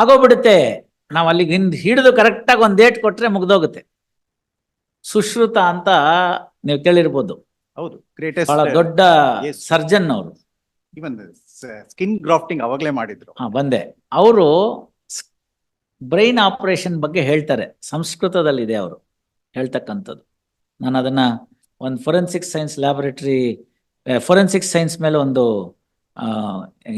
ಆಗೋಗ್ಬಿಡುತ್ತೆ. ನಾವು ಅಲ್ಲಿಗೆ ಹಿಂದೆ ಹಿಡಿದು ಕರೆಕ್ಟಾಗಿ ಒಂದು ಡೇಟ್ ಕೊಟ್ರೆ ಮುಗ್ದೋಗುತ್ತೆ. ಸುಶ್ರುತ ಅಂತ ನೀವು ಕೇಳಿರ್ಬೋದು. ಹೌದು ಬಹಳ ದೊಡ್ಡ ಸರ್ಜನ್ ಅವರು. ಸ್ಕಿನ್ ಗ್ರಾಫ್ಟಿಂಗ್ ಅವಾಗಲೇ ಮಾಡಿದ್ರು. ಹಾ ಬಂದೆ. ಅವರು ಬ್ರೈನ್ ಆಪರೇಷನ್ ಬಗ್ಗೆ ಹೇಳ್ತಾರೆ. ಸಂಸ್ಕೃತದಲ್ಲಿದೆ ಅವರು ಹೇಳ್ತಕ್ಕಂಥದ್ದು. ನಾನು ಅದನ್ನ ಒಂದು forensic science laboratory forensic science ಮೇಲೆ ಒಂದು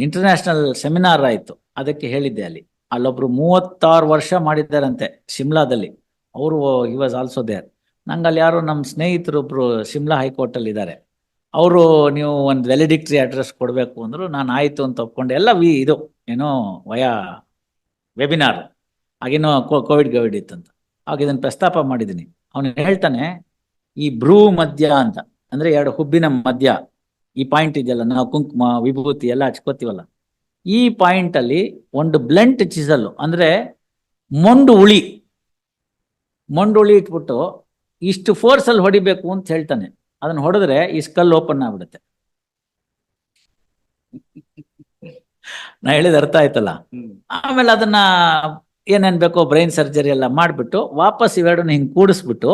ಇಂಟರ್ನ್ಯಾಷನಲ್ ಸೆಮಿನಾರ್ ಆಯಿತು. ಅದಕ್ಕೆ ಹೇಳಿದ್ದೆ ಅಲ್ಲಿ. ಅಲ್ಲೊಬ್ರು ಮೂವತ್ತಾರು ವರ್ಷ ಮಾಡಿದ್ದಾರಂತೆ ಶಿಮ್ಲಾದಲ್ಲಿ. ಅವರು ಹಿ ವಾಸ್ ಆಲ್ಸೋ ದೇರ್ ನಂಗೆ ಅಲ್ಲಿ ಯಾರು ನಮ್ಮ ಒಬ್ರು ಶಿಮ್ಲಾ ಹೈಕೋರ್ಟಲ್ಲಿ ಇದ್ದಾರೆ. ಅವರು ನೀವು ಒಂದು ವೆಲಿಡಿಕ್ಟ್ರಿ ಅಡ್ರೆಸ್ ಕೊಡಬೇಕು ಅಂದರು, ನಾನು ಆಯಿತು ಅಂತ ಒಪ್ಕೊಂಡೆ. ಎಲ್ಲ ವಿ ಇದು, ಏನೋ ವಯಾ ವೆಬಿನಾರ್ ಆಗೇನೋ ಕೋವಿಡ್ ಗೋವಿಡ್ ಇತ್ತಂತ. ಆಗ ಇದನ್ನು ಪ್ರಸ್ತಾಪ ಮಾಡಿದ್ದೀನಿ ಅವನು ಹೇಳ್ತಾನೆ, ಈ ಬ್ರೂ ಮಧ್ಯ ಅಂತ. ಅಂದ್ರೆ ಎರಡು ಹುಬ್ಬಿನ ಮಧ್ಯ ಈ ಪಾಯಿಂಟ್ ಇದೆಯಲ್ಲ, ನಾವು ಕುಂಕುಮ, ವಿಭೂತಿ ಎಲ್ಲ ಹಚ್ಕೋತೀವಲ್ಲ. ಈ ಪಾಯಿಂಟ್ ಅಲ್ಲಿ ಒಂದು ಬ್ಲೆಂಟ್ ಚಿಸಲ್ ಅಂದ್ರೆ ಮೊಂಡು ಉಳಿ. ಮೊಂಡು ಉಳಿ ಇಟ್ಬಿಟ್ಟು ಇಷ್ಟು ಫೋರ್ಸ್ ಅಲ್ಲಿ ಹೊಡಿಬೇಕು ಅಂತ ಹೇಳ್ತಾನೆ. ಅದನ್ನ ಹೊಡೆದ್ರೆ ಈ ಸ್ಕಲ್ ಓಪನ್ ಆಗ್ಬಿಡುತ್ತೆ. ನಾ ಹೇಳಿದ ಅರ್ಥ ಆಯ್ತಲ್ಲ? ಆಮೇಲೆ ಅದನ್ನ ಏನೇನ್ ಬೇಕೋ ಬ್ರೈನ್ ಸರ್ಜರಿ ಎಲ್ಲ ಮಾಡ್ಬಿಟ್ಟು ವಾಪಸ್ ಇವೆರಡನ್ನ ಹಿಂಗ್ ಕೂಡಿಸ್ಬಿಟ್ಟು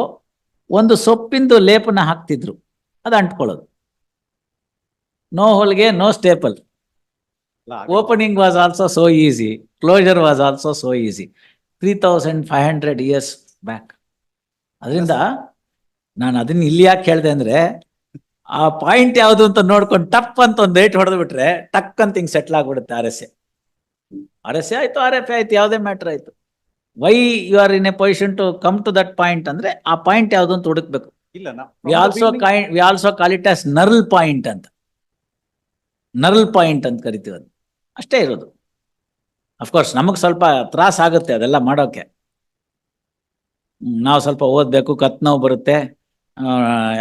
ಒಂದು ಸೊಪ್ಪಿಂದು ಲೇಪನ ಹಾಕ್ತಿದ್ರು. ಅದು ಅಂಟ್ಕೊಳ್ಳೋದು. No ಹೋಲ್ಗೆ no staple opening was also so easy closure was also so easy three thousand five hundred years back ಅದರಿಂದ ನಾನು ಅದನ್ನ ಇಲ್ಲಿ ಯಾಕೆ ಹೇಳಿದೆ ಅಂದ್ರೆ ಆ ಪಾಯಿಂಟ್ ಯಾವುದು ಅಂತ ನೋಡ್ಕೊಂಡು ಟಪ್ ಅಂತ ಒಂದು ಡೇಟ್ ಹೊಡೆದು ಬಿಟ್ರೆ ಟಕ್ ಅಂತ ಹಿಂಗ್ ಸೆಟ್ಲ್ ಆಗ್ಬಿಡುತ್ತೆ R S A. R S A ಆಯ್ತು ಆರ್ ಎಫ್ ಎ ಆಯ್ತು ಯಾವುದೇ ಮ್ಯಾಟರ್ ಆಯ್ತು. Why you are in a position to come to that point ಅಂದ್ರೆ ಆ ಪಾಯಿಂಟ್ ಯಾವುದು ಅಂತ ಹುಡುಕ್ಬೇಕು. ಇಲ್ಲ we also we also call it as knurl point ಅಂತ. ನರ್ಲ್ ಪಾಯಿಂಟ್ ಅಂತ ಕರಿತೀವಿ ಅದು ಅಷ್ಟೇ ಇರೋದು. ಅಫ್ಕೋರ್ಸ್ ನಮಗೆ ಸ್ವಲ್ಪ ತ್ರಾಸ ಆಗುತ್ತೆ ಅದೆಲ್ಲ ಮಾಡೋಕೆ. ನಾವು ಸ್ವಲ್ಪ ಓದಬೇಕು ಕತ್ ನೋವು ಬರುತ್ತೆ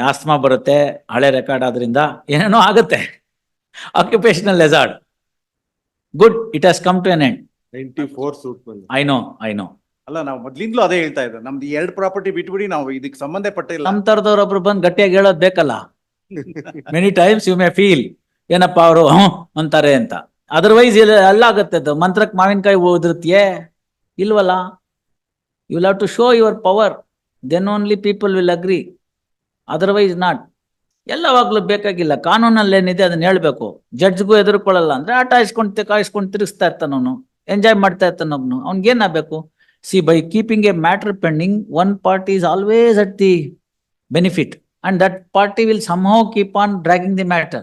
ಆಸ್ಮಾ ಬರುತ್ತೆ ಹಳೆ ರೆಕಾರ್ಡ್ ಆದ್ರಿಂದ ಏನೇನೋ ಆಗುತ್ತೆ. Occupational ಲೆಸಾರ್ಡ್ good it has come to an end ninety four suit ಬಂದು ಐ ನೋ ಐ ನೋ ಅಲ್ಲ ನಾವು ಮೊದ್ಲಿಂದಲೂ ಅದೇ ಹೇಳ್ತಾ ಇದ್ದೆ. ನಮ್ದು ಎರಡು ಪ್ರಾಪರ್ಟಿ ಬಿಟ್ಬಿಡಿ ನಾವು ಇದಕ್ಕೆ ಸಂಬಂಧಪಟ್ಟಿಲ್ಲ ನಮ್ ತರದವ್ರೊಬ್ರು ಬಂದು ಗಟ್ಟಿಯಾಗಿ ಹೇಳೋದು ಬೇಕಲ್ಲ? Many times you may feel ಏನಪ್ಪ ಅವರು ಅಂತಾರೆ ಅಂತ. ಅದರ್ವೈಸ್ ಎಲ್ಲ ಆಗುತ್ತೆ ಅದು. ಮಂತ್ರಕ್ಕೆ ಮಾವಿನಕಾಯಿ ಓದಿರ್ತೀಯೇ? ಇಲ್ವಲ್ಲ? You love to show your power then only people will agree otherwise not ಎಲ್ಲವಾಗ್ಲೂ ಬೇಕಾಗಿಲ್ಲ. ಕಾನೂನಲ್ಲಿ ಏನಿದೆ ಅದನ್ನ ಹೇಳ್ಬೇಕು. ಜಡ್ಜ್ಗೂ ಎದುರ್ಕೊಳ್ಳಲ್ಲ ಅಂದ್ರೆ ಆಟ ಇಸ್ಕೊಂಡು ಕಾಯಿಸ್ಕೊಂಡು ತಿರುಗಿಸ್ತಾ ಇರ್ತಾನ ಅವನು. ಎಂಜಾಯ್ ಮಾಡ್ತಾ ಇರ್ತಾನ ಒಬ್ನು ಅವ್ನಿಗೇನಾಗಬೇಕು see by keeping a matter pending one party is always at the benefit and that party will somehow keep on dragging the matter.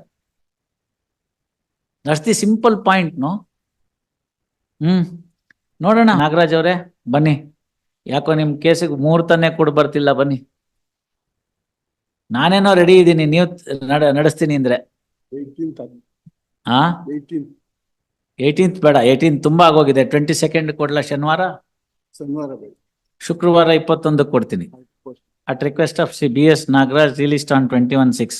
That's the simple point no? Hmm. ನೋಡೋಣ. ನಾಗರಾಜ್ ಅವರೇ ಬನ್ನಿ. ಯಾಕೋ ನಿಮ್ ಕೇಸಿಗೆ ಮುಹೂರ್ತನೇ ಕೊಡ್ ಬರ್ತಿಲ್ಲ ಬನ್ನಿ. ನಾನೇನೋ ರೆಡಿ ಇದ್ದೀನಿ ನೀವು ನಡ ನಡೆಸ್ತೀನಿ ಅಂದ್ರೆ. ಏಯ್ಟೀನ್ತ್ ಹಾ ಏಯ್ಟೀನ್ತ್ ಏಯ್ಟೀನ್ತ್ ಬೇಡ ಏಯ್ಟೀನ್ ತುಂಬಾ ಆಗೋಗಿದೆ. ಟ್ವೆಂಟಿ ಸೆಕೆಂಡ್ ಕೊಡ್ಲಾ ಶನಿವಾರ? ಶನಿವಾರ ಶುಕ್ರವಾರ ಇಪ್ಪತ್ತೊಂದಕ್ಕೆ ಕೊಡ್ತೀನಿ. At request of C B S Nagaraj released on twenty one six.